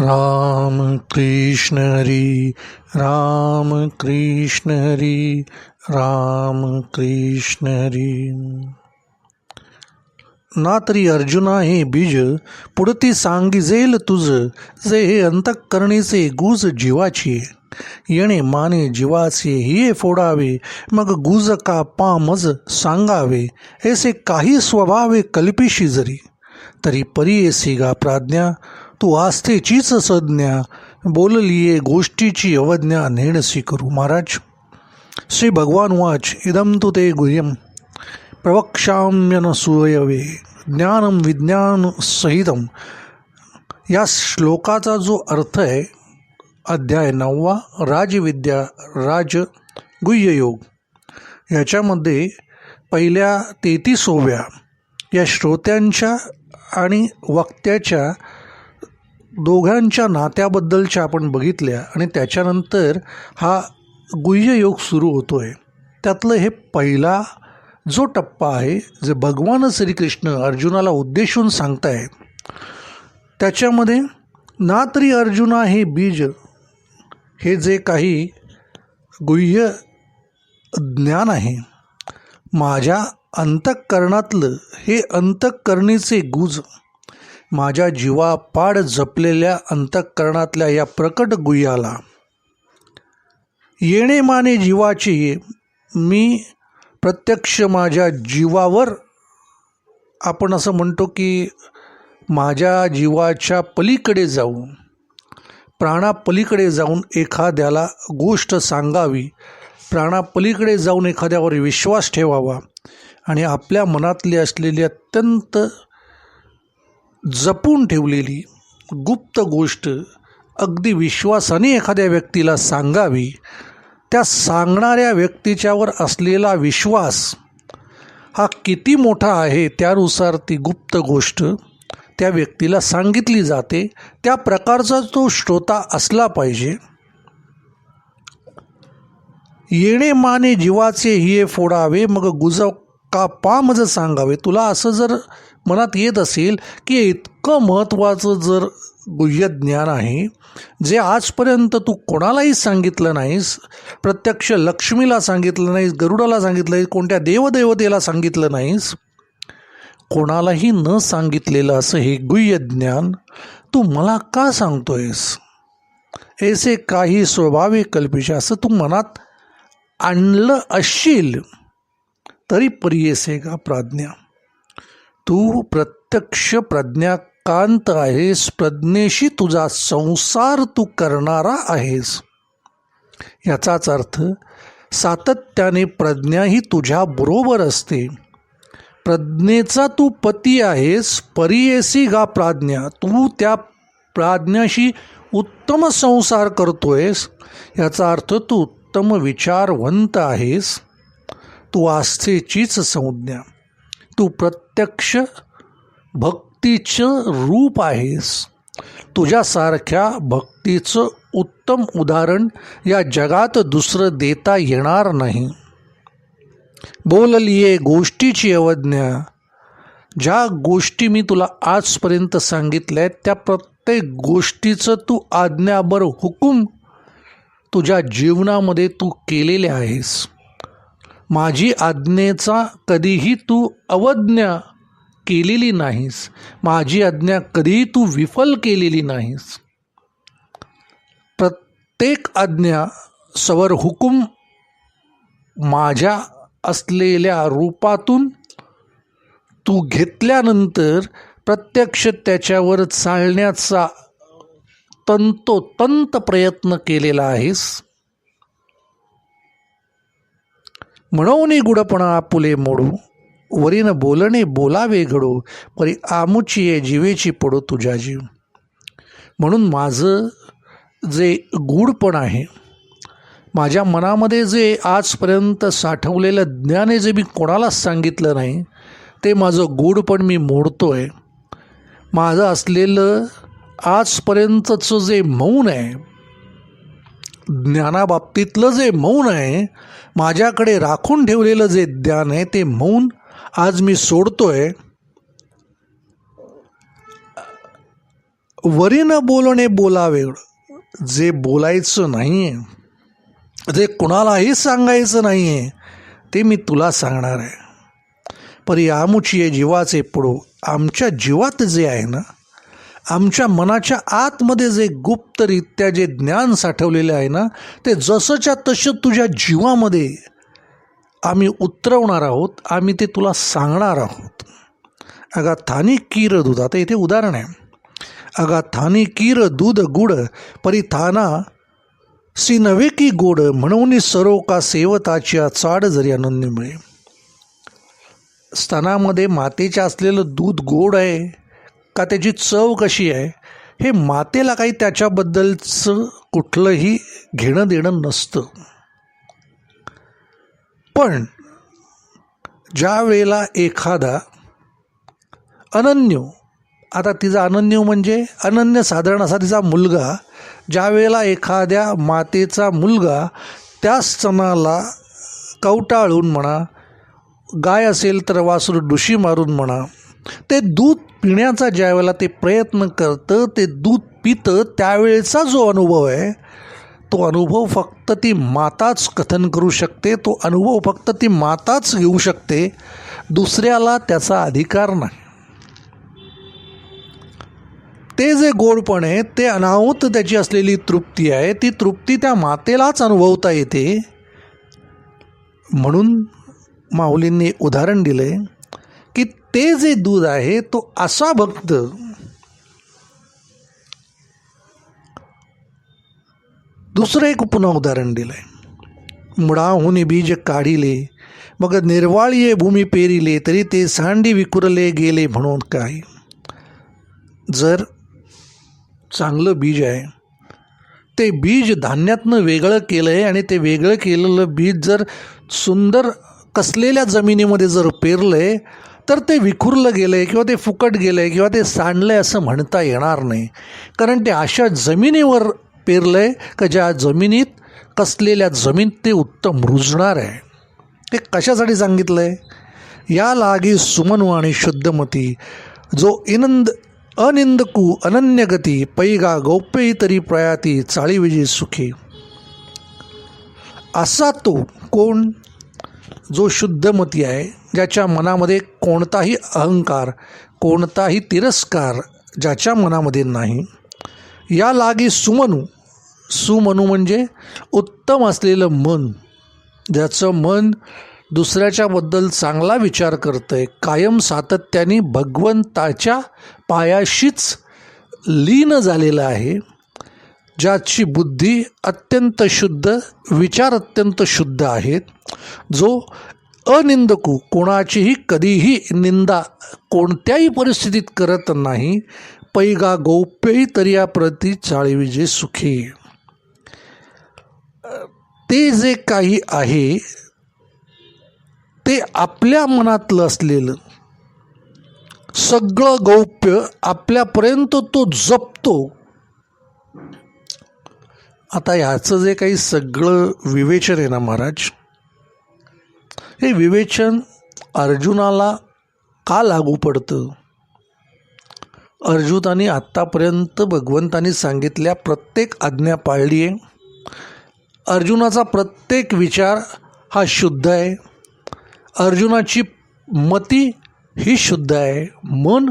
राम कृष्ण हरी राम कृष्ण हरी राम कृष्ण हरी। ना तरी अर्जुना हे बीज पुढती सांगिजेल तुझ जे हे अंतःकरणीचे गुज जीवाची येणे माने जीवाचे हिये फोडावे मग गुज का पामज सांगावे ऐसे काही स्वभावे कल्पिशी जरी. तरी परी एसी गा प्राज्ञा तू आस्थेचीच संज्ञा बोललीये गोष्टीची अवज्ञा नेणसी करू महाराज श्री भगवान वाच इदम तु ते गुह्यम प्रवक्ष्याम्यनसूयवे ज्ञानम विज्ञान सहितम या श्लोकाचा जो अर्थ आहे अध्याय नववा राजविद्या राज गुह्ययोग. याच्यामध्ये पहिल्या तेहतीसोव्या या श्रोत्यांच्या आणि वक्त्याच्या दोघांच्या नात्याबद्दलच्या आपण बघितल्या आणि त्याच्यानंतर हा गुह्ययोग सुरू होतो आहे त्यातलं हे पहिला जो टप्पा आहे जे भगवान श्रीकृष्ण अर्जुनाला उद्देशून सांगताय त्याच्यामध्ये ना तरी अर्जुना हे बीज हे जे काही गुह्य ज्ञान आहे माझ्या अंतःकरणातलं हे अंतःकरणीचे गुज माझ्या जीवापाड जपलेल्या अंतःकरणातल्या या प्रकट गुह्याला. येणे माने जीवाची मी प्रत्यक्ष माझ्या जीवावर आपण असं म्हणतो की माझ्या जीवाच्या पलीकडे जाऊन प्राणापलीकडे जाऊन एखाद्याला गोष्ट सांगावी. प्राणापलीकडे जाऊन एखाद्यावर विश्वास ठेवावा. आणि आपल्या मनातली असलेली अत्यंत जपून ठेवलेली गुप्त गोष्ट अगदी विश्वासाने एखाद्या व्यक्तीला सांगावी त्या सांगणाऱ्या व्यक्तीच्यावर असलेला विश्वास हा किती मोठा आहे त्यानुसार ती गुप्त गोष्ट त्या व्यक्तीला सांगितली जाते. त्या प्रकारचा तो श्रोता असला पाहिजे. येणे माने जीवाचे हिये फोडावे मग गुज का पामज सांगावे? तुला असं जर मनात येत असेल की इतकं महत्त्वाचं जर गुह्य ज्ञान आहे जे आजपर्यंत तू कोणालाही सांगितलं नाहीस प्रत्यक्ष लक्ष्मीला सांगितलं नाहीस गरुडाला सांगितलं नाहीस कोणत्या देवदेवतेला सांगितलं नाहीस कोणालाही न सांगितलेलं असं हे गुह्य ज्ञान तू मला का सांगतोयस? ऐसे काही स्वभाविक कल्पिश असं तू मनात आणलं असशील तरी परियसे का प्राज्ञा? तू प्रत्यक्ष प्रज्ञाकांत आहेस प्रज्ञेशी तुझा संसार तू करणारा आहेस. याचाच अर्थ सातत्याने प्रज्ञा ही तुझ्या बरोबर असते. प्रज्ञेचा तू पती आहेस परियेसी गा प्राज्ञा. तू त्या प्राज्ञाशी उत्तम संसार करतोयस. याचा अर्थ तू उत्तम विचारवंत आहेस. तू आस्थेचीच संज्ञा. तू प्रत्यक्ष भक्तीचं रूप आहेस. तुझ्यासारख्या भक्तीचं उत्तम उदाहरण या जगात दुसरं देता येणार नाही. बोललीये गोष्टीची अवज्ञा. ज्या गोष्टी मी तुला आजपर्यंत सांगितल्या आहेत त्या प्रत्येक गोष्टीचं तू आज्ञाबर हुकूम तुझ्या जीवनामध्ये तू केलेले आहेस. माझी आज्ञेचा कधीही तू अवज्ञा केलेली नाहीस. माझी आज्ञा कधीही तू विफल केलेली नाहीस. प्रत्येक आज्ञा सवर हुकूम माझ्या असलेल्या रूपातून तू घेतल्यानंतर प्रत्यक्ष त्याच्यावर चालण्याचा तंतोतंत प्रयत्न केलेला आहेस. म्हणून गुडपणा आपुले मोडू. वरीन बोलणे बोलावे घडू. परी आमुची ये जीवेची पडू तुझ्या जीव. म्हणून माझं जे गूढपण आहे माझ्या मनामध्ये जे आजपर्यंत साठवलेलं ज्ञाने जे मी कोणालाच सांगितलं नाही ते माझं गूढपण मी मोडतो आहे माझं असलेलं आजपर्यंतचं जे मौन आहे ज्ञानाबाबतीतलं जे मौन आहे माझ्याकडे राखून ठेवलेलं जे ज्ञान आहे ते मौन आज मी सोडतोय. वरी न बोलणे बोलावे जे बोलायचं नाही आहे जे कुणालाही सांगायचं नाही आहे ते मी तुला सांगणार आहे. परी आमुची जीवाचे पुढो आमच्या जीवात जे आहे ना आमच्या मनाच्या आतमध्ये जे गुप्तरित्या जे ज्ञान साठवलेले आहे ना ते जसंच्या तसं तुझ्या जीवामध्ये आम्ही उतरवणार आहोत आम्ही ते तुला सांगणार आहोत. अगा थानी कीर दूध आता इथे उदाहरण आहे. अगा थानी कीर दूध गुड परी थाना सी नव्हे की गोड म्हणून सरो का सेवताच्या चाड जरी आनंद मिळे. स्तनामध्ये मातेच्या असलेलं दूध गोड आहे. का त्याची चव कशी आहे? हे मातेला काही त्याच्याबद्दलचं कुठलंही घेणं देणं नसतं. पण ज्या वेळेला एखादा अनन्य आता तिचा अनन्य म्हणजे अनन्य साधारण असा तिचा मुलगा ज्या वेळेला एखाद्या मातेचा मुलगा त्या स्तनाला कवटाळून म्हणा गाय असेल तर वासरू डुशी मारून म्हणा ते दूध पिण्याचा ज्या वेळेला ते प्रयत्न करतं ते दूध पितं त्यावेळेचा जो अनुभव आहे तो अनुभव फक्त ती माताच कथन करू शकते तो अनुभव फक्त ती माताच घेऊ शकते दुसऱ्याला त्याचा अधिकार नाही. ते जे गोडपण आहे ते अनाहूत त्याची असलेली तृप्ती आहे ती तृप्ती त्या मातेलाच अनुभवता येते. म्हणून माऊलींनी उदाहरण दिले आहे ते जे दूध आहे तो असा भक्त दुसरं एक पुन्हा उदाहरण दिलं आहे मुळाहून बीज काढिले मग निर्वाळीये भूमी पेरिले तरी ते सांडी विकुरले गेले म्हणून काय? जर चांगलं बीज आहे ते बीज धान्यातनं वेगळं केलं आहे आणि ते वेगळं केलेलं बीज जर सुंदर कसलेल्या जमिनीमध्ये जर पेरलं आहे तर ते विखुरलं गेलं आहे किंवा ते फुकट गेलं आहे किंवा ते सांडलं आहे असं म्हणता येणार नाही. कारण ते अशा जमिनीवर पेरलं आहे का ज्या जमिनीत कसलेल्या जमीन ते उत्तम रुजणार आहे. ते कशासाठी सांगितलं आहे या लागी सुमनू आणि शुद्धमती जो इनंद अनिंदकू अनन्यगती पैगा गौप्यई तरी प्रयाती चाळीविजी सुखी. असा तो कोण? जो शुद्धमती आहे ज्याच्या मनामध्ये कोणताही अहंकार कोणताही तिरस्कार ज्याच्या मनामध्ये नाही या लागी सुमनू. सुमनू म्हणजे उत्तम असलेलं मन. ज्याचं मन दुसऱ्याच्याबद्दल चांगला विचार करतं आहे कायम सातत्याने भगवंताच्या पायाशीच लीन झालेलं आहे. ज्याची बुद्धी अत्यंत शुद्ध विचार अत्यंत शुद्ध आहेत जो अनिंदकू कोणाचीही कधीही निंदा कोणत्याही परिस्थितीत करत नाही पैगा गौप्यही तरी या प्रती चाळीविजे सुखी. ते जे काही आहे ते आपल्या मनातलं असलेलं सगळं गौप्य आपल्यापर्यंत तो जपतो आता ह्याचं जे काही सगळं विवेचन आहे ना महाराज हे विवेचन अर्जुनाला का लागू पडतं? अर्जुनाने आत्तापर्यंत भगवंतानी सांगितल्या प्रत्येक आज्ञा पाळली आहे. अर्जुनाचा प्रत्येक विचार हा शुद्ध आहे. अर्जुनाची मती ही शुद्ध आहे. मन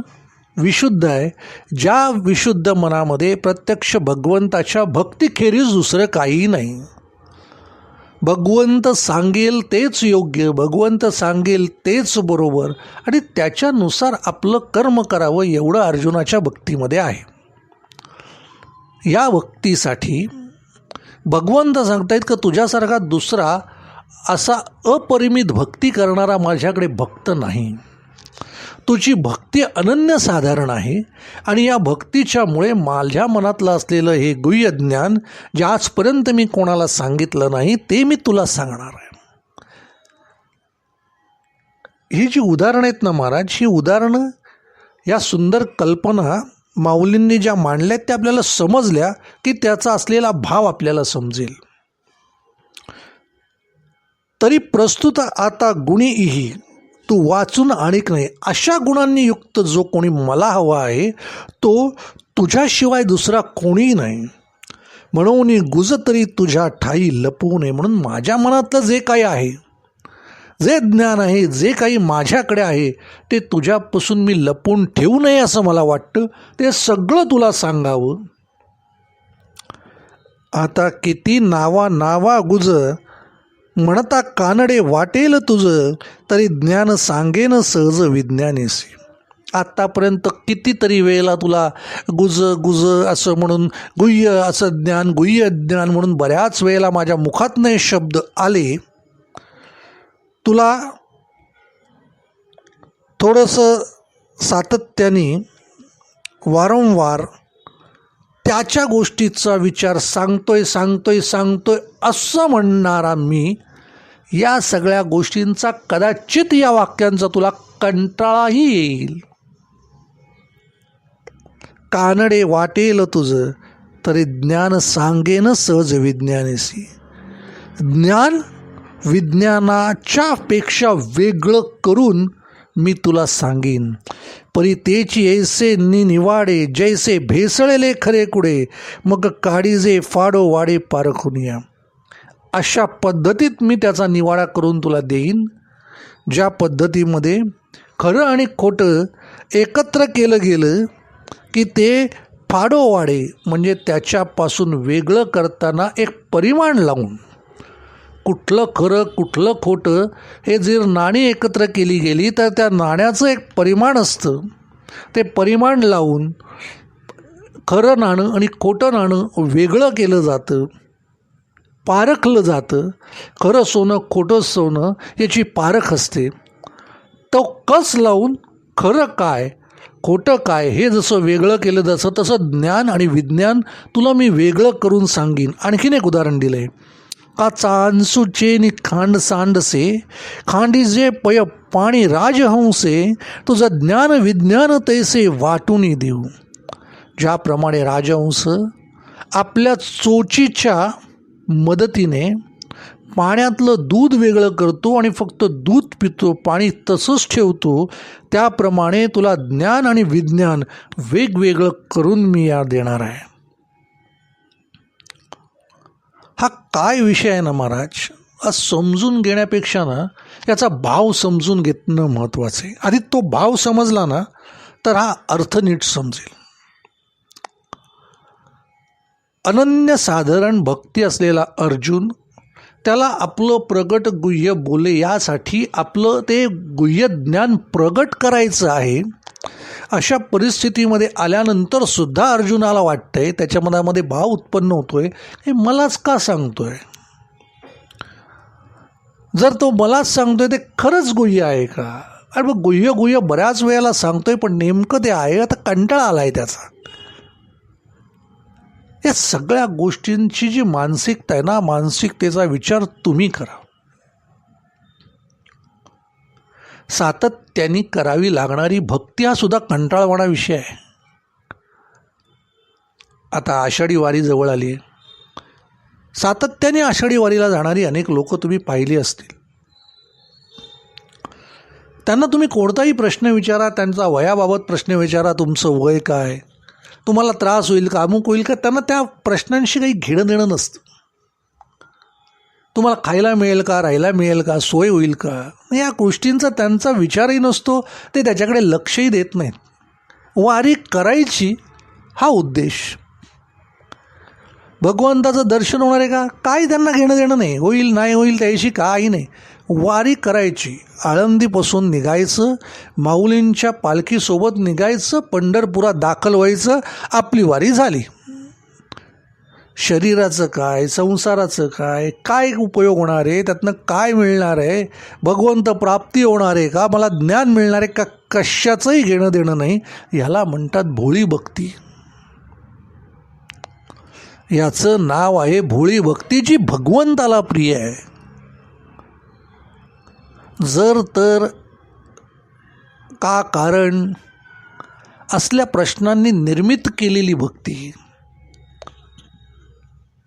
विशुद्ध आहे. ज्या विशुद्ध मनामध्ये प्रत्यक्ष भगवंताच्या भक्तीखेरीज दुसरं काहीही नाही. भगवंत सांगेल तेच योग्य भगवंत सांगेल तेच बरोबर आणि त्याच्यानुसार आपलं कर्म करावं एवढं अर्जुनाच्या भक्तीमध्ये आहे. या भक्तीसाठी भगवंत सांगतायत का तुझ्यासारखा दुसरा असा अपरिमित भक्ती करणारा माझ्याकडे भक्त नाही. तुझी भक्ती अनन्यसाधारण आहे आणि या भक्तीच्यामुळे माझ्या मनातलं असलेलं हे गुह्य ज्ञान जे आजपर्यंत मी कोणाला सांगितलं नाही ते मी तुला सांगणार आहे. ही जी उदाहरणं आहेत ना महाराज ही उदाहरणं या सुंदर कल्पना माऊलींनी ज्या मांडल्या त्या आपल्याला समजल्या की त्याचा असलेला भाव आपल्याला समजेल. तरी प्रस्तुत आता गुणी इही तू वाचून आणिक नाही. अशा गुणांनी युक्त जो कोणी मला हवा आहे तो तुझ्याशिवाय दुसरा कोणीही नाही. म्हणून गुज तरी तुझ्या ठाई लपवू नये. म्हणून माझ्या मनातलं जे काही आहे जे ज्ञान आहे जे काही माझ्याकडे आहे ते तुझ्यापासून मी लपून ठेवू नये असं मला वाटतं. ते सगळं तुला सांगावं. आता किती नावा नावा गुज म्हणता कानडे वाटेल तुझं तरी ज्ञान सांगेन सहज विज्ञानेसी आत्तापर्यंत कितीतरी वेळेला तुला गुज गुज असं म्हणून गुह्य असं ज्ञान गुह्य ज्ञान म्हणून बऱ्याच वेळेला माझ्या मुखातनं हे शब्द आले. तुला थोडंसं सातत्याने वारंवार त्याच्या गोष्टीचा विचार सांगतोय सांगतोय सांगतोय असं म्हणणारा मी या सगळ्या गोष्टींचा कदाचित या वाक्यांचा तुला कंटाळाही येईल. कानडे वाटेल तुझं तरी ज्ञान सांगेन सहज विज्ञानेसी ज्ञान विज्ञानाच्या पेक्षा वेगळं करून मी तुला सांगेन. परी तेची ऐसे नि निवाडे जैसे भेसळले खरे कुडे मग काडीजे फाडो वाडे पारखुनिया. अशा पद्धतीत मी त्याचा निवाडा करून तुला देईन ज्या पद्धतीमध्ये खरं आणि खोटं एकत्र केलं गेलं की ते फाडोवाडे म्हणजे त्याच्यापासून वेगळं करताना एक परिमाण लावून. कुठलं खरं कुठलं खोटं हे जर नाणी एकत्र केली गेली तर त्या नाण्याचं एक परिमाण असतं. ते परिमाण लावून खरं नाणं आणि खोटं नाणं वेगळं केलं जातं. पारखलं जातं. खरं सोनं खोटं सोनं याची पारख असते. तो कस लावून खरं काय खोटं काय हे जसं वेगळं केलं जसं तसं ज्ञान आणि विज्ञान तुला मी वेगळं करून सांगीन. आणखीन एक उदाहरण दिलं आहे का चांसुचे नि खांड सांडसे खांडीजे पय पाणी राजहंसे तुझं ज्ञान विज्ञान तैसे वाटून देऊ. ज्याप्रमाणे राजहंस आपल्या चोचीच्या मदतीने पाण्यातलं दूध वेगळं करतो आणि फक्त दूध पितो पाणी तसंच ठेवतो त्याप्रमाणे तुला ज्ञान आणि विज्ञान वेगवेगळं करून मी या देणार आहे. हा काय विषय आहे ना महाराज? हा समजून घेण्यापेक्षा ना याचा भाव समजून घेणं महत्त्वाचं आहे. आधी तो भाव समजला ना तर हा अर्थ नीट समजेल. अनन्यसाधारण भक्ती असलेला अर्जुन त्याला आपलं प्रगट गुह्य बोले यासाठी आपलं ते गुह्य ज्ञान प्रगट करायचं आहे अशा परिस्थितीमध्ये आल्यानंतर सुद्धा अर्जुनाला वाटतंय त्याच्या मनामध्ये भाव उत्पन्न होतोय हे मलाच का सांगतोय? जर तो मलाच सांगतोय ते खरंच गुह्य आहे का? अरे मग गुह्य गुह्य बऱ्याच वेळेला सांगतोय पण नेमकं ते आहे आता कंटाळा आला आहे त्याचा. या सगळ्या गोष्टींची जी मानसिकता आहे ना मानसिकतेचा विचार तुम्ही करा. सातत्याने करावी लागणारी भक्ती हा सुद्धा कंटाळवाणा विषय आहे. आता आषाढी वारी जवळ आली आहे. सातत्याने आषाढी वारीला जाणारी अनेक लोक तुम्ही पाहिली असतील. त्यांना तुम्ही कोणताही प्रश्न विचारा त्यांचा वयाबाबत प्रश्न विचारा तुमचं वय काय तुम्हाला त्रास होईल का? अमुक होईल का? त्यांना त्या प्रश्नांशी काही घेणं देणं नसतं. तुम्हाला खायला मिळेल का? राहायला मिळेल का? सोय होईल का? या गोष्टींचा त्यांचा विचारही नसतो. ते त्याच्याकडे लक्षही देत नाहीत. वारी करायची हा उद्देश. भगवंताचं दर्शन होणार आहे का? काय त्यांना घेणं देणं नाही. होईल नाही होईल त्याशी काही नाही. वारी करायची आळंदीपासून निघायचं माऊलींच्या पालखीसोबत निघायचं पंढरपुरात दाखल व्हायचं आपली वारी झाली. शरीराचं काय संसाराचं काय काय उपयोग होणार आहे त्यातनं काय मिळणार आहे भगवंत प्राप्ती होणार आहे का मला ज्ञान मिळणार आहे का कशाचंही घेणं देणं नाही ह्याला म्हणतात भोळी भक्ती. याचं नाव आहे भोळी भक्ती जी भगवंताला प्रिय आहे. जर तर का कारण असल्या प्रश्नांनी निर्मित केलेली भक्ती.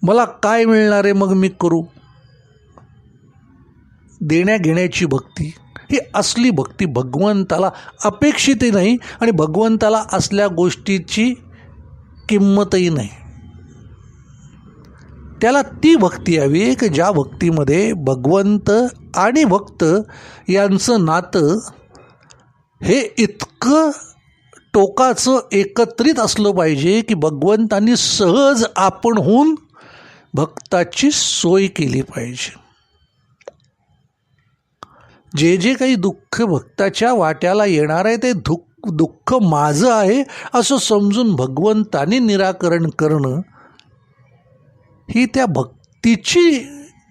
मला काय मिळणार आहे मग मी करू? देण्याघेण्याची भक्ती. ही असली भक्ती भगवंताला अपेक्षितही नाही आणि भगवंताला असल्या गोष्टीची किंमतही नाही. त्याला ती भक्ती हवी की ज्या भक्तीमध्ये भगवंत आणि भक्त यांचं नातं हे इतकं टोकाचं एकत्रित असलं पाहिजे की भगवंतांनी सहज आपणहून भक्ताची सोय केली पाहिजे. जे जे काही दुःख भक्ताच्या वाट्याला येणार आहे ते दुःख दुःख माझं आहे असं समजून भगवंताने निराकरण करणं ही त्या भक्तीची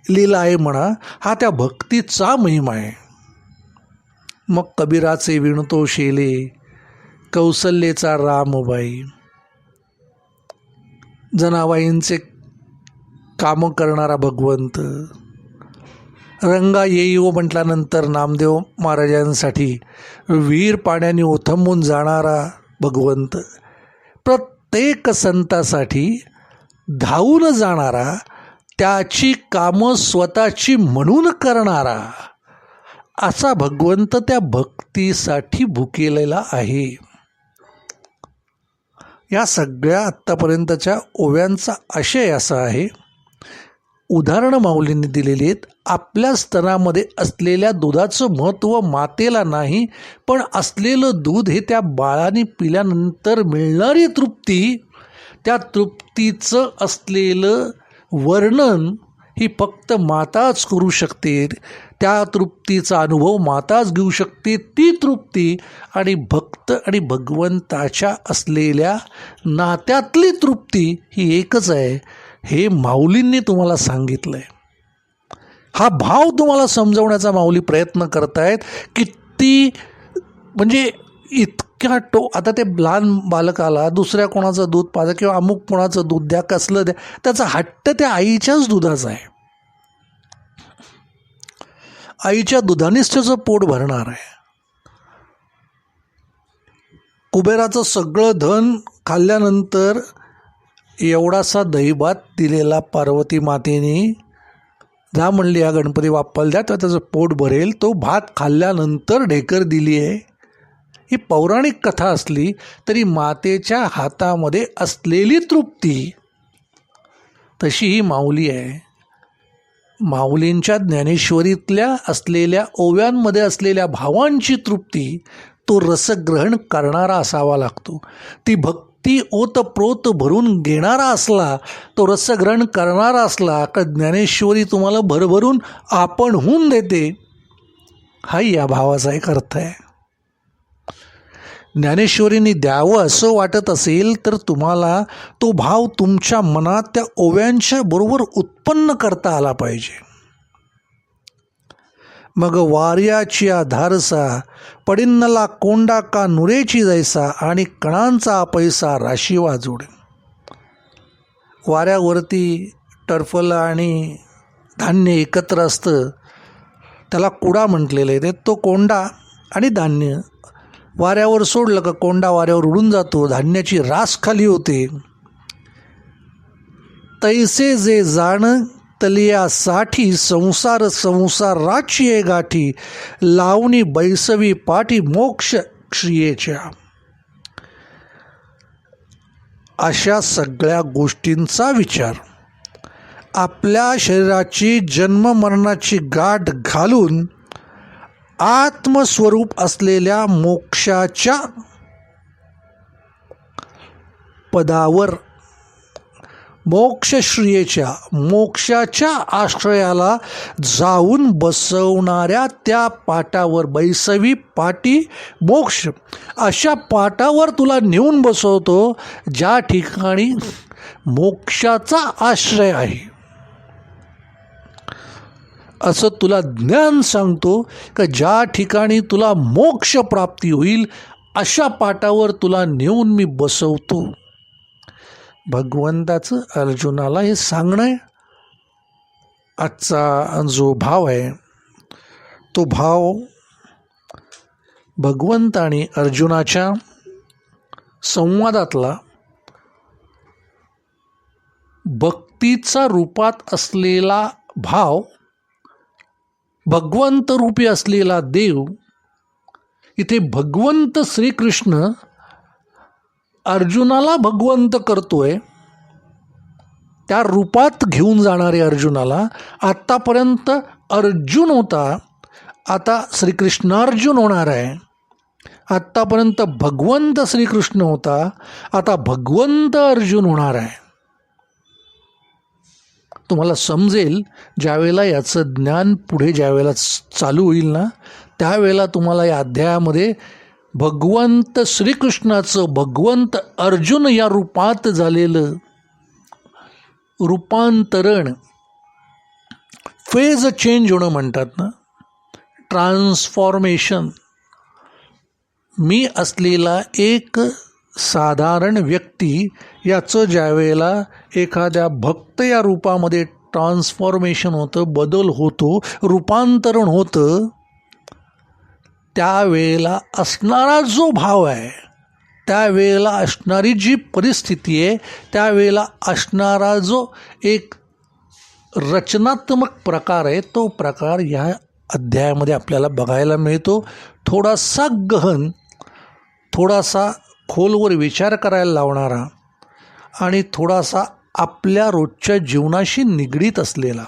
लीला आहे म्हणा हा त्या भक्तीचा महिमा आहे. मग कबीराचे विणतो शेले कौसल्येचा रामबाई जनाबाईंचे कामं करणारा भगवंत. रंगा येईव हो म्हटल्यानंतर नामदेव महाराजांसाठी वीर पाण्याने ओथंबून जाणारा भगवंत. प्रत्येक संतासाठी धावून जाणारा त्याची कामं स्वतःची म्हणून करणारा असा भगवंत त्या भक्तीसाठी भुकेलेला आहे. या सगळ्या आत्तापर्यंतच्या ओव्यांचा आशय असा आहे. उदाहरणं माऊलींनी दिलेली आहेत. आपल्या स्तनामध्ये असलेल्या दुधाचं महत्त्व मातेला नाही पण असलेलं दूध हे त्या बाळाने पिल्यानंतर मिळणारी तृप्ती त्या तृप्तीचं असलेलं वर्णन ही फक्त माताच करू शकते. त्या तृप्तीचा अनुभव माताच घेऊ शकते. ती तृप्ती आणि भक्त आणि भगवंताच्या असलेल्या नात्यातली तृप्ती ही एकच आहे. हे माऊलींनी तुम्हाला सांगितलं आहे हा भाव तुम्हाला समजवण्याचा माऊली प्रयत्न करतायत किती म्हणजे किंवा टो आता ते लहान बालकाला दुसऱ्या कोणाचं दूध पाजा किंवा अमुक कोणाचं दूध द्या कसलं द्या त्याचा हट्ट त्या आईच्याच दुधाचा आहे. आईच्या दुधानेच त्याचं पोट भरणार आहे. कुबेराचं सगळं धन खाल्ल्यानंतर एवढासा दहीभात दिलेला पार्वती मातेने जा म्हणली या गणपती बाप्पाला द्या तर त्याचं पोट भरेल. तो भात खाल्ल्यानंतर ढेकर दिली आहे ही पौराणिक कथा असली तरी मातेच्या हातामध्ये असलेली तृप्ती. तशी ही माऊली आहे. माऊलींच्या ज्ञानेश्वरीतल्या असलेल्या ओव्यांमध्ये असलेल्या भावांची तृप्ती तो रसग्रहण करणारा असावा लागतो. ती भक्ती ओतप्रोत भरून घेणारा असला तो रसग्रहण करणारा असला का ज्ञानेश्वरी तुम्हाला भरभरून आपणहून देते? हाही या भावाचा एक अर्थ आहे. ज्ञानेश्वरीने द्यावं असं वाटत असेल तर तुम्हाला तो भाव तुमच्या मनात त्या ओव्यांच्या बरोबर उत्पन्न करता आला पाहिजे. मग वार्याची धारसा पडिन्नला कोंडा का नुरेची जायसा आणि कणांचा पैसा राशी वाजूड वाऱ्यावरती टर्फल आणि धान्य एकत्र असतं. त्याला कुडा म्हटलेलं आहे. ते तो कोंडा आणि धान्य वाऱ्यावर सोडलं का कोंडा वाऱ्यावर उडून जातो धान्याची रास खाली होते. तैसे जे जाण तलियासाठी संसार संसाराची आहे गाठी लावणी बैसवी पाठी मोक्ष क्रियेच्या अशा सगळ्या गोष्टींचा विचार. आपल्या शरीराची जन्ममरणाची गाठ घालून आत्मस्वरूप असलेल्या मोक्षाच्या पदावर मोक्षश्रियेच्या मोक्षाच्या आश्रयाला जाऊन बसवणाऱ्या त्या पाटावर बैसवी पाटी मोक्ष अशा पाटावर तुला नेऊन बसवतो ज्या ठिकाणी मोक्षाचा आश्रय आहे. असं तुला ज्ञान सांगतो का ज्या ठिकाणी तुला मोक्ष प्राप्ती होईल अशा पाटावर तुला नेऊन मी बसवतो. भगवंताचं अर्जुनाला हे सांगणं आहे. आजचा जो भाव आहे तो भाव भगवंत आणि अर्जुनाच्या संवादातला भक्तीचा रूपात असलेला भाव भगवंत रूपी असलेला देव इथे भगवंत श्रीकृष्ण अर्जुनाला भगवंत करतोय. त्या रूपात घेऊन जाणारे अर्जुनाला आत्तापर्यंत अर्जुन होता. आता श्रीकृष्णार्जुन होणार आहे. आत्तापर्यंत भगवंत श्रीकृष्ण होता. आता भगवंत अर्जुन होणार आहे. तुम्हाला समजेल ज्यावेळेला याचं ज्ञान पुढे ज्यावेळेला चालू होईल ना त्यावेळेला तुम्हाला या अध्यायामध्ये भगवंत श्रीकृष्णाचं भगवंत अर्जुन या रूपात झालेलं रूपांतरण फेज चेंज होणं म्हणतात ना ट्रान्सफॉर्मेशन मी असलेला एक साधारण व्यक्ती याचं ज्यावेळेला एखाद्या भक्त या रूपामध्ये ट्रान्सफॉर्मेशन होतं बदल होतो रूपांतरण होतं त्यावेळेला असणारा जो भाव आहे त्यावेळेला असणारी जी परिस्थिती आहे त्यावेळेला असणारा जो एक रचनात्मक प्रकार आहे तो प्रकार ह्या अध्यायामध्ये आपल्याला बघायला मिळतो. थोडासा गहन थोडासा खोलवर विचार करायला लावणारा आणि थोडासा आपल्या रोजच्या जीवनाशी निगडीत असलेला.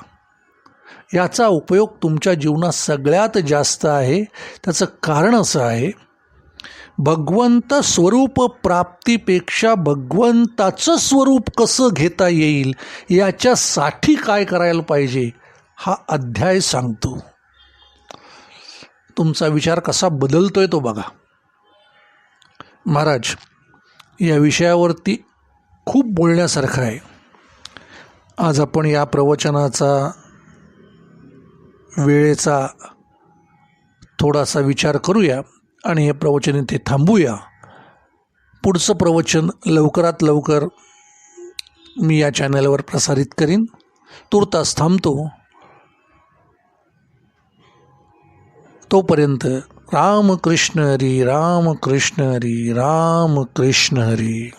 याचा उपयोग तुमच्या जीवनात सगळ्यात जास्त आहे. त्याचं कारण असं आहे भगवंत स्वरूप प्राप्तीपेक्षा भगवंताचं स्वरूप कसं घेता येईल याच्यासाठी काय करायला पाहिजे हा अध्याय सांगतो. तुमचा विचार कसा बदलतोय तो बघा. महाराज या विषयावरती खूप बोलण्यासारखं आहे. आज आपण या प्रवचनाचा वेळेचा थोडासा विचार करूया आणि हे प्रवचन इथे थांबूया. पुढचं प्रवचन लवकरात लवकर मी या चॅनलवर प्रसारित करीन. तुर्तास थांबतो. तोपर्यंत रामकृष्ण हरी रामकृष्ण हरी रामकृष्ण हरी.